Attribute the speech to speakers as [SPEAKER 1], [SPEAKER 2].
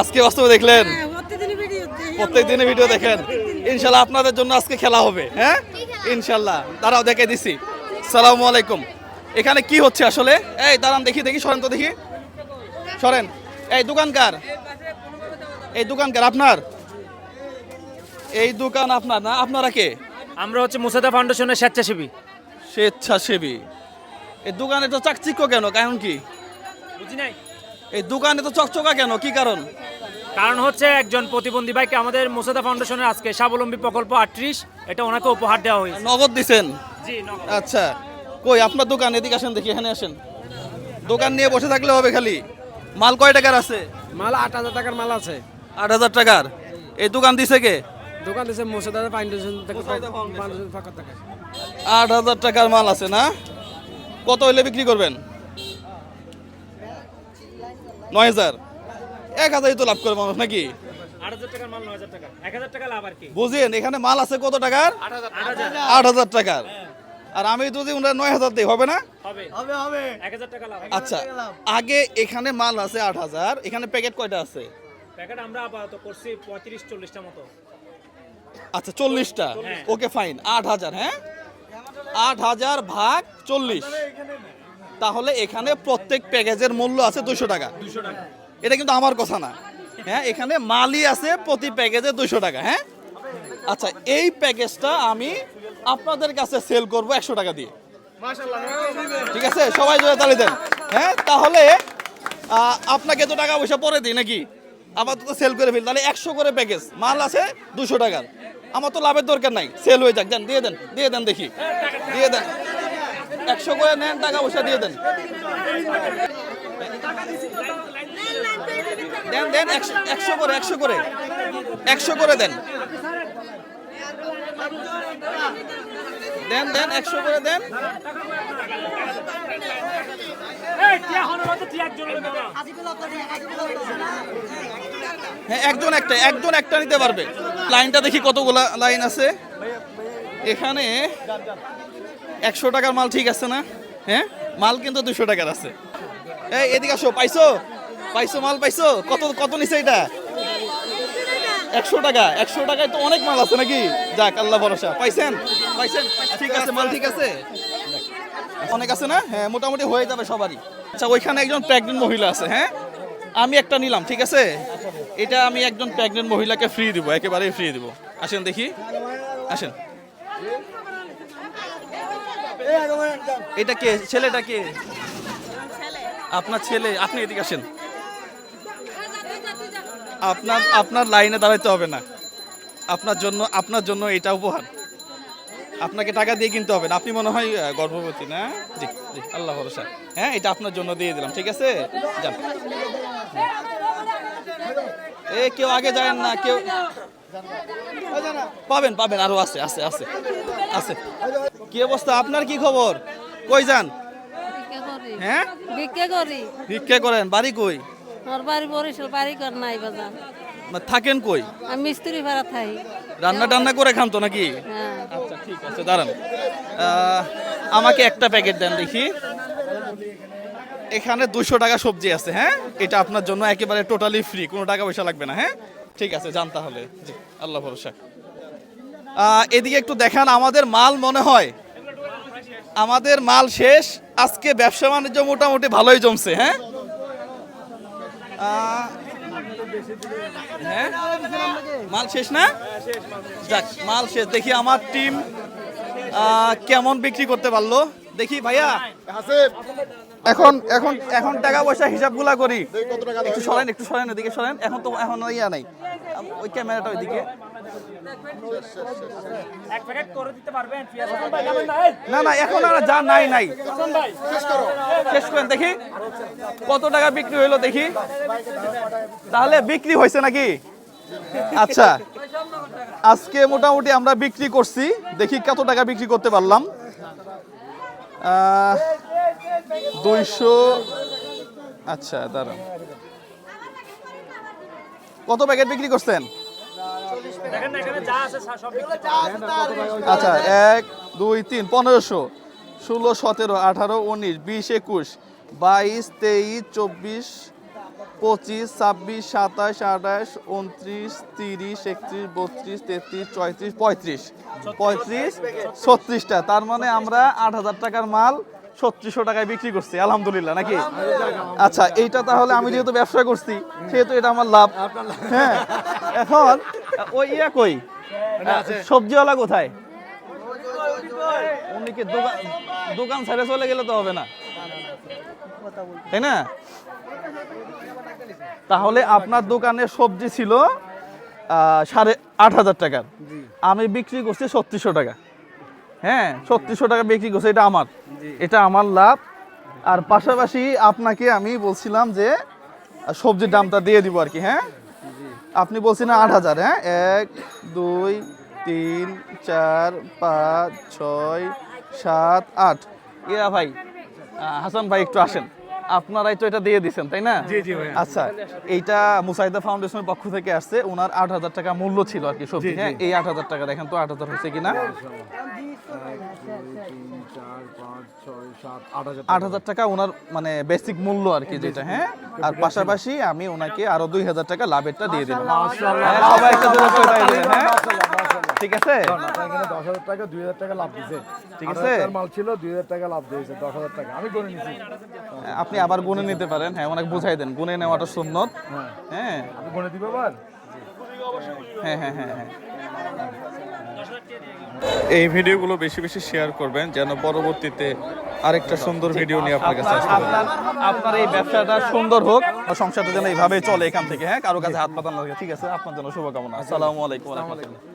[SPEAKER 1] আজকে বাস্তবে দেখলেন?
[SPEAKER 2] হ্যাঁ,
[SPEAKER 1] প্রত্যেক দিনে ভিডিও দেখেন। ইনশাল্লাহ আপনাদের জন্য আজকে খেলা হবে হ্যাঁ? ইনশাল্লাহ। তারাও দেখে দিছি। সালাম আলাইকুম। এখানে কি হচ্ছে আসলে? এই দাঁড়ান দেখি দেখি সরেন তো দেখি। সরেন। এই দোকানকার। এই দোকানকার আপনার? এই দোকান আপনার না? আপনারা কে?
[SPEAKER 3] আমরা হচ্ছে মুসাদা ফাউন্ডেশনের স্বেচ্ছাসেবী।
[SPEAKER 1] স্বেচ্ছাসেবী। এই দোকানে তো চাকচিক্য কেন? কারণ কি?
[SPEAKER 3] বুঝি নাই?
[SPEAKER 1] এই দোকানে তো চকচকা কেন? কি কারণ?
[SPEAKER 3] কারণ হচ্ছে একজন প্রতিবন্ধী ভাইকে আমাদের মুসাদা ফাউন্ডেশনের আজকে স্বাবলম্বী প্রকল্প আটত্রিশ এটা ওনাকে উপহার দেওয়া হয়েছে।
[SPEAKER 1] নগদ দিছেন?
[SPEAKER 3] জি নগদ।
[SPEAKER 1] আচ্ছা। কই আপনার দোকান এদিকে আসেন দেখি এখানে আসেন। দোকান নিয়ে বসে থাকলে হবে খালি। মাল কয় টাকার আছে?
[SPEAKER 4] মাল আট হাজার টাকার মাল আছে।
[SPEAKER 1] আট হাজার টাকার? এই দোকান দিছে কে?
[SPEAKER 4] দোকান দিছে মুর্শিদাবাদ ফাউন্ডেশন থেকে
[SPEAKER 1] ফাউন্ডেশন।
[SPEAKER 4] ফাউন্ডেশন
[SPEAKER 1] আট হাজার টাকার মাল আছে না? কত হইলে বিক্রি করবেন? নয় হাজার। এক হাজারই তো লাভ করে মানুষ নাকি?
[SPEAKER 3] আট হাজার টাকার মাল নয় হাজার টাকা। এক হাজার টাকা লাভ আর কি?
[SPEAKER 1] বুঝেন এখানে মাল আছে কত টাকার?
[SPEAKER 3] আট হাজার
[SPEAKER 1] টাকার। আর আমি যদি ওনার নয় হাজার দিই হবে না?
[SPEAKER 3] হবে। এক হাজার টাকা লাভ।
[SPEAKER 1] আচ্ছা আগে এখানে মাল আছে আট হাজার এখানে প্যাকেট কয়টা আছে?
[SPEAKER 3] প্যাকেট আমরা আপাতত করছি পঁয়ত্রিশ চল্লিশটা মতো।
[SPEAKER 1] আচ্ছা চল্লিশটা।
[SPEAKER 3] হ্যাঁ।
[SPEAKER 1] Okay fine. আট হাজার হ্যাঁ? আট হাজার ভাগ চল্লিশ। তাহলে এখানে প্রত্যেক প্যাকেজের মূল্য আছে দুশো টাকা। এটা কিন্তু আমার কথা না। হ্যাঁ এখানে মালি আছে প্রতি প্যাকেজে দুশো টাকা হ্যাঁ? আচ্ছা এই প্যাকেজটা আমি আপনাদের কাছে সেল করব একশো টাকা দিয়ে। ঠিক আছে? সবাই জোরে তালি দেন। হ্যাঁ তাহলে আপনাকে তো টাকা পয়সা পরে দিই নাকি? আপাতত সেল করে ফেল। তাহলে একশো করে প্যাকেজ। মাল আছে দুশো টাকার। আমার তো লাভের দরকার নাই। সেল হয়ে যাক। দেন দিয়ে দেন দিয়ে দেন দেখি। দিয়ে দেন। একশো করে নেন টাকা পয়সা দিয়ে দেন। দেন দেন একশো একশো করে একশো করে। একশো করে দেন। দেন দেন একশো করে দেন। হ্যাঁ একজন একটা একজন একটা নিতে পারবে। লাইনটা দেখি কতগুলা লাইন আছে। এখানে একশো টাকার মাল ঠিক আছে না? হ্যাঁ? মাল কিন্তু দুশো টাকার আছে। এই, এদিকে আসো, পাইছো? পাইছো মাল, পাইছো? কত কত নিছে এটা? একশো টাকা, একশো টাকায় তো অনেক মাল আছে নাকি? যাক, আল্লাহ ভরসা। পাইছেন? পাইছেন? ঠিক আছে, মাল ঠিক আছে? অনেক আছে না? হ্যাঁ মোটামুটি হয়ে যাবে সবারই। আচ্ছা ওইখানে একজন প্রেগনেন্ট মহিলা আছে হ্যাঁ? আমি একটা নিলাম, ঠিক আছে? এটা আমি একজন প্রেগনেন্ট মহিলাকে ফ্রি দিব, একেবারেই ফ্রি দিব। আসেন দেখি। আসেন। এটা কে? ছেলেটা কে? আপনার ছেলে আপনি এদিকে আসেন। আপনার আপনার লাইনে দাঁড়াইতে হবে না। আপনার জন্য আপনার জন্য এটা উপহার। আপনাকে টাকা দিয়ে কিনতে হবে না। আপনি মনে হয় গর্ভবতী না? জি জি আল্লাহ ভরসা। হ্যাঁ এটা আপনার জন্য দিয়ে দিলাম ঠিক আছে? যান। এ কেউ আগে যায় না কেউ পাবেন পাবেন, আরও আছে আছে আছে আছে। কি অবস্থা? আপনার কি খবর? কই যান? হ্যাঁ?
[SPEAKER 2] ভিক্ষা করি
[SPEAKER 1] ভিক্ষা করেন, বাড়ি কই?
[SPEAKER 2] বাড়ি বরিশাল বাড়ি কর নাই বাজার
[SPEAKER 1] থাকেন কই?
[SPEAKER 2] আমি মিস্ত্রি ভাড়া থাই
[SPEAKER 1] রান্না টান্না করে খান তো নাকি? আচ্ছা ঠিক আছে, দাঁড়ান। আমাকে একটা প্যাকেট দেন দেখি। এখানে দুশো টাকা সবজি আছে হ্যাঁ? এটা আপনার জন্য একেবারে টোটালি ফ্রি কোনো টাকা পয়সা লাগবে না হ্যাঁ? ঠিক আছে, যান তাহলে। আল্লাহ ভরসা। এদিকে একটু দেখান, আমাদের মাল মনে হয়, আমাদের মাল শেষ, আজকে ব্যবসা বাণিজ্য মোটামুটি ভালোই জমছে হ্যাঁ? হ্যাঁ? মাল শেষ না? যাক, মাল শেষ। দেখি আমার টিম কেমন বিক্রি করতে পারল। দেখি ভাইয়া। এখন এখন এখন টাকা পয়সা হিসাবগুলা করি। একটু সরেন একটু সরেন ওদিকে সরেন। এখন তো এখন ইয়া নাই। ওই ক্যামেরাটা ওইদিকে।
[SPEAKER 3] এক প্যাকেট করে দিতে পারবেন পেঁয়াজ।
[SPEAKER 1] না না এখন আর যা নাই নাই। শেষ করেন দেখি। কত টাকা বিক্রি হইল দেখি। তাহলে বিক্রি হয়েছে নাকি? আচ্ছা। আজকে মোটামুটি আমরা বিক্রি করছি। দেখি কত টাকা বিক্রি করতে পারলাম। দুইশো আচ্ছা দাঁড়ান। কত প্যাকেট বিক্রি করছেন? আচ্ছা এক, দুই, তিন, পনেরোশো। ষোলো, সতেরো, আঠারো, উনিশ, বিশ, একুশ, বাইশ, তেইশ, চব্বিশ, পঁচিশ, ছাব্বিশ, সাতাশ, আঠাশ, উনত্রিশ, তিরিশ, একত্রিশ, বত্রিশ, তেত্রিশ, চৌত্রিশ, পঁয়ত্রিশ। পঁয়ত্রিশ, ছত্রিশটা। তার মানে আমরা আট হাজার টাকার মাল ছত্রিশশো টাকায় বিক্রি করছি, আলহামদুলিল্লাহ, নাকি? আচ্ছা এইটা তাহলে আমি যেহেতু ব্যবসা করছি, সেহেতু এটা আমার লাভ। হ্যাঁ এখন, ওই ইয়া কই? সবজিওয়ালা কোথায়? দোকান দোকান ছেড়ে চলে গেলে তো হবে না। তাই না? তাহলে আপনার দোকানে সবজি ছিল সাড়ে আট হাজার টাকার। আমি বিক্রি করছি ছত্রিশশো টাকা। হ্যাঁ ছত্রিশশো টাকা বিক্রি করছে এটা আমার। এটা আমার লাভ। আর পাশাপাশি আপনাকে আমি বলছিলাম যে সবজির দামটা দিয়ে দিব আর কি হ্যাঁ? আপনি বলছেন আট হাজার হ্যাঁ? এক দুই তিন চার পাঁচ ছয় সাত আট। ইয়া ভাই হাসান ভাই একটু আসেন। আপনারাই তো এটা দিয়ে দিছেন তাই না? জি জি আচ্ছা এইটা মুসাইদা ফাউন্ডেশনের পক্ষ থেকে আসছে। ওনার আট হাজার টাকা মূল্য ছিল আর কি সবজি হ্যাঁ? এই আট হাজার টাকা দেখেন তো আট হাজার হচ্ছে কিনা? আট হাজার টাকা ওনার মানে বেসিক মূল্য আর কি যেটা হ্যাঁ? আর পাশাপাশি আমি ওনাকে আরও দুই হাজার টাকা লাভেরটা দিয়ে দিলাম। হ্যাঁ, সবাই একটা হ্যাঁ? ঠিক আছে?
[SPEAKER 5] এখানে দশ হাজার টাকা দুই হাজার টাকা লাভ দিছে
[SPEAKER 1] ঠিক আছে।
[SPEAKER 5] মাল ছিল দুই হাজার টাকা লাভ দিয়েছে দশ হাজার টাকা। আমি করে নিছি।
[SPEAKER 1] আপনি আবার গুনে নিতে পারেন। হ্যাঁ ওনাকে বুঝাই দেন। গুনে নেওয়াটা সুন্নত। হ্যাঁ।
[SPEAKER 5] আপনি করে দিবে আবার?
[SPEAKER 1] হ্যাঁ হ্যাঁ হ্যাঁ হ্যাঁ। এই ভিডিওগুলো বেশি বেশি শেয়ার করবেন যেন পরবর্তীতে আরেকটা সুন্দর ভিডিও নিয়ে আপনার কাছে আসতে পারি। আপনার আপনার এই ব্যবসাটা সুন্দর হোক আর সংসারটা যেন এইভাবে চলে এখান থেকে হ্যাঁ? কারও কাছে হাত পাতানো লাগে। ঠিক আছে? আপনার জন্য শুভকামনা। আসসালামু আলাইকুম। ওয়া রাহমাতুল্লাহ